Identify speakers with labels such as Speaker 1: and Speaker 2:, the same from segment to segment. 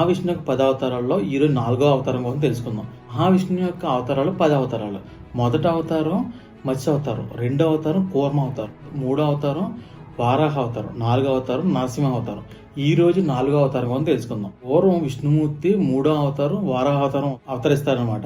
Speaker 1: మహావిష్ణు యొక్క పది అవతారాల్లో ఈరోజు నాలుగో అవతారం కోసం తెలుసుకుందాం. మహావిష్ణు యొక్క అవతారాలు పది అవతారాలు. మొదటి అవతారం మత్స్య అవతారం. రెండో అవతారం కూర్మ అవతారం. మూడో అవతారం వారాహ అవతారం. నాలుగో అవతారం నరసింహ అవతారం. ఈ రోజు నాలుగో అవతారం కోసం తెలుసుకుందాం. పూర్వం విష్ణుమూర్తి మూడో అవతారం వారాహ అవతారం అవతరిస్తారనమాట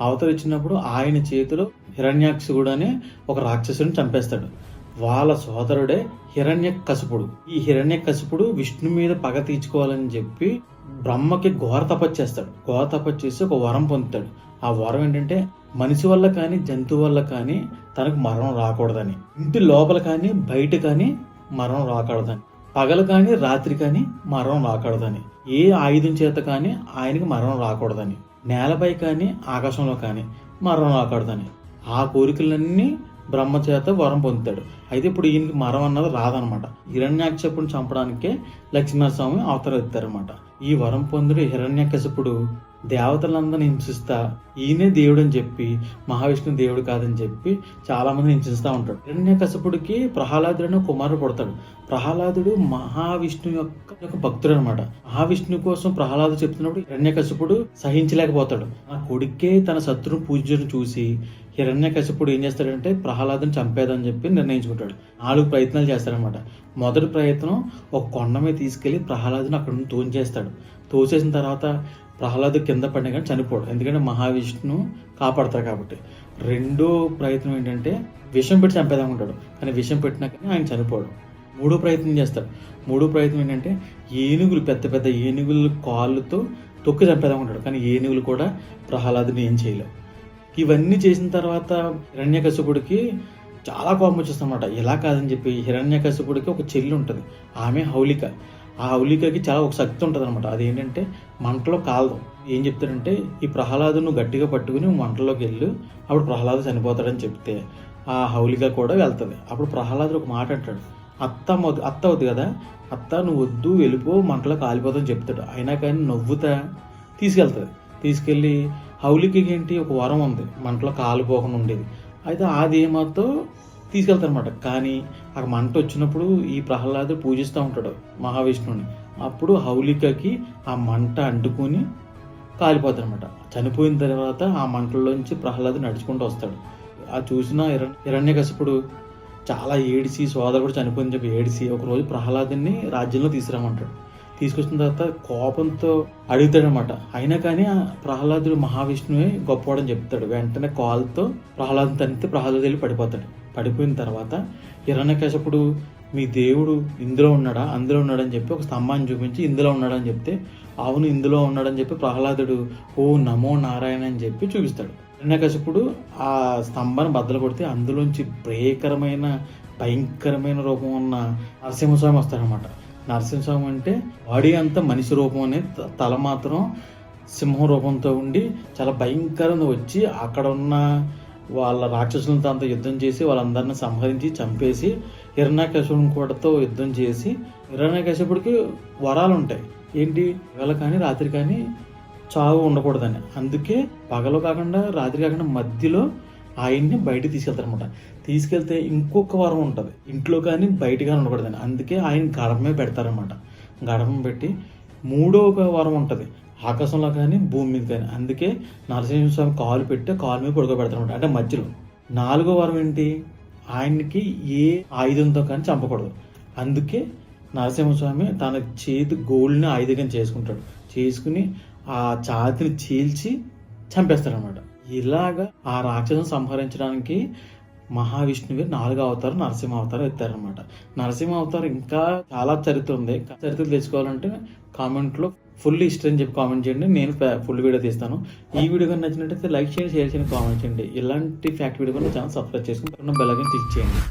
Speaker 1: అవతరించినప్పుడు ఆయన చేతిలో హిరణ్యాక్షుడు అనే ఒక రాక్షసుని చంపేస్తాడు. వాళ్ళ సోదరుడే హిరణ్య కసిపుడు ఈ హిరణ్య కసిపుడు విష్ణు మీద పగ తీర్చుకోవాలని చెప్పి బ్రహ్మకి ఘోర తపస్సు చేస్తాడు. ఘోర తపస్సు చేసి ఒక వరం పొందుతాడు. ఆ వరం ఏంటంటే మనిషి వల్ల కానీ జంతువు వల్ల కానీ తనకు మరణం రాకూడదని. ఇంటి లోపల కానీ బయట కానీ మరణం రాకూడదని. పగలు కానీ రాత్రి కానీ మరణం రాకూడదని. ఏ ఆయుధం చేత కానీ ఆయనకి మరణం రాకూడదని. నేలపై కానీ ఆకాశంలో కానీ మరణం రాకూడదని. ఆ కోరికలన్నీ బ్రహ్మ చేత వరం పొందుతాడు. అయితే ఇప్పుడు ఈయనకి మరం అన్నది రాదనమాట హిరణ్యాక్షపుని చంపడానికే లక్ష్మీనరస్వామి అవతరిస్తారనమాట ఈ వరం పొందుడు హిరణ్యకశపుడు దేవతలందరిని హింసిస్తా ఈయనే దేవుడు అని చెప్పి మహావిష్ణు దేవుడు కాదని చెప్పి చాలా మంది హింసిస్తూ ఉంటాడు. హిరణ్యకశపుడికి ప్రహ్లాదుడు అనే కుమారుడు పుడతాడు. ప్రహ్లాదుడు మహావిష్ణు యొక్క యొక్క భక్తుడు అనమాట మహావిష్ణు కోసం ప్రహ్లాదు చెప్తున్నప్పుడు హిరణ్యకశపుడు సహించలేకపోతాడు. ఆ కొడుకే తన శత్రువు పూజను చూసి హిరణ్యకశపుడు ఏం చేస్తాడంటే ప్రహ్లాదని చంపేదని చెప్పి నిర్ణయించుకుంటాడు. నాలుగు ప్రయత్నాలు చేస్తాడనమాట మొదటి ప్రయత్నం ఒక కొండ మీద తీసుకెళ్ళి ప్రహ్లాదుని అక్కడ నుండి తోంచేస్తాడు. తోసేసిన తర్వాత ప్రహ్లాదు కింద పడిన కానీ చనిపోడు. ఎందుకంటే మహావిష్ణువు కాపాడతారు కాబట్టి. రెండో ప్రయత్నం ఏంటంటే విషం పెట్టి చంపేదాకుంటాడు కానీ విషం పెట్టినా కానీ ఆయన చనిపోడు. మూడో ప్రయత్నం చేస్తాడు. మూడో ప్రయత్నం ఏంటంటే ఏనుగులు పెద్ద పెద్ద ఏనుగుల కాళ్ళతో తొక్కి చంపేదాకుంటాడు కానీ ఏనుగులు కూడా ప్రహ్లాదుని ఏం చేయలేవు. ఇవన్నీ చేసిన తర్వాత హిరణ్యకశపుడికి చాలా కోపం వచ్చేస్తుందన్నమాట. ఇలా కాదని చెప్పి హిరణ్యకశపుడికి ఒక చెల్లి ఉంటుంది. ఆమె హౌలిక. ఆ హౌలికకి చాలా ఒక శక్తి ఉంటుంది అనమాట అదేంటంటే మంటలో కాలదు. ఏం చెప్తాడంటే ఈ ప్రహ్లాదు నువ్వు గట్టిగా పట్టుకుని మంటలోకి వెళ్ళు. అప్పుడు ప్రహ్లాదు చనిపోతాడని చెప్తే ఆ హౌలిక కూడా వెళ్తుంది. అప్పుడు ప్రహ్లాదుడు ఒక మాట అంటాడు. అత్త అత్త అవుతుంది కదా. అత్త నువ్వు వద్దు వెళ్ళిపో మంటలో కాలిపోతాని చెప్తాడు. అయినా కానీ నవ్వుతా. తీసుకెళ్తుంది. తీసుకెళ్ళి హౌలికి ఏంటి ఒక వరం ఉంది. మంటలో కాలిపోకుండా ఉండేది. అయితే ఆ ధీమాతో తీసుకెళ్తారనమాట కానీ ఆ మంట వచ్చినప్పుడు ఈ ప్రహ్లాదు పూజిస్తూ ఉంటాడు మహావిష్ణువుని. అప్పుడు హౌలికకి ఆ మంట అంటుకుని కాలిపోతారనమాట చనిపోయిన తర్వాత ఆ మంటల్లోంచి ప్రహ్లాదు నడుచుకుంటూ వస్తాడు. ఆ చూసిన ఇర హిరణ్యకశిపుడు చాలా ఏడిసి సోదరుడు చనిపోయింది చెప్పి ఏడిసి ఒకరోజు ప్రహ్లాదుని రాజ్యంలో తీసుకురామంటాడు తీసుకొచ్చిన తర్వాత కోపంతో అడుగుతాడనమాట అయినా కానీ ఆ ప్రహ్లాదుడు మహావిష్ణువే గొప్పవాడని చెప్తాడు. వెంటనే కాల్తో ప్రహ్లాదం తనితే ప్రహ్లాదు వెళ్ళి పడిపోతాడు. పడిపోయిన తర్వాత హిరణ్యకశపుడు మీ దేవుడు ఇందులో ఉన్నాడా? అందులో ఉన్నాడని చెప్పి ఒక స్తంభాన్ని చూపించి ఇందులో ఉన్నాడని చెప్తే అవును ఇందులో ఉన్నాడని చెప్పి ప్రహ్లాదుడు ఓ నమో నారాయణ అని చెప్పి చూపిస్తాడు. హిరణ్యకశపుడు ఆ స్తంభాన్ని బద్దలు కొడితే అందులోంచి భయకరమైన భయంకరమైన రూపం ఉన్న నరసింహస్వామి వస్తాడనమాట నరసింహస్వామి అంటే బాడీ అంతా మనిషి రూపం అనే తల మాత్రం సింహం రూపంతో ఉండి చాలా భయంకరంగా వచ్చి అక్కడ ఉన్న వాళ్ళ రాక్షసులతో అంతా యుద్ధం చేసి వాళ్ళందరిని సంహరించి చంపేసి హిరణ్యకశపుని కూడాతో యుద్ధం చేసి హిరణ్యకశపుడికి వరాలు ఉంటాయి ఏంటి? వేళ కానీ రాత్రి కానీ చావు ఉండకూడదని. అందుకే పగలు కాకుండా రాత్రి కాకుండా మధ్యలో ఆయన్ని బయట తీసుకెళ్తారనమాట తీసుకెళ్తే ఇంకొక వరం ఉంటుంది. ఇంట్లో కానీ బయట కానీ ఉండకూడదని అందుకే ఆయన గడపమే పెడతారనమాట గడపం పెట్టి మూడో ఒక వరం ఉంటుంది. ఆకాశంలో కానీ భూమి మీద కానీ. అందుకే నరసింహ స్వామి కాలు పెట్టి కాలు మీద పడుకోబెడతారనమాట అంటే మధ్యలో. నాలుగో వరం ఏంటి? ఆయనకి ఏ ఆయుధంతో కానీ చంపకూడదు. అందుకే నరసింహస్వామి తన చేతి గోల్డ్ని ఆయుధంగా చేసుకుంటాడు. చేసుకుని ఆ ఛాతిని చీల్చి చంపేస్తాడనమాట ఇలాగా ఆ రాక్షసుని సంహరించడానికి మహావిష్ణువే నాలుగు అవతారం నరసింహ అవతారం ఎత్తారనమాట నరసింహ అవతారం ఇంకా చాలా చరిత్ర ఉంది. చరిత్ర తెలుసుకోవాలంటే కామెంట్లో ఫుల్ హిస్టరీ అని చెప్పి కామెంట్ చేయండి. నేను ఫుల్ వీడియో తీస్తాను. ఈ వీడియో కానీ నచ్చినట్టయితే లైక్ చేయండి షేర్ చేయండి కామెంట్ చేయండి. ఇలాంటి ఫ్యాక్ట్ వీడియో కూడా ఛానల్ సబ్స్క్రైబ్ చేసుకుని బెల్ ఐకాన్ క్లిక్ చేయండి.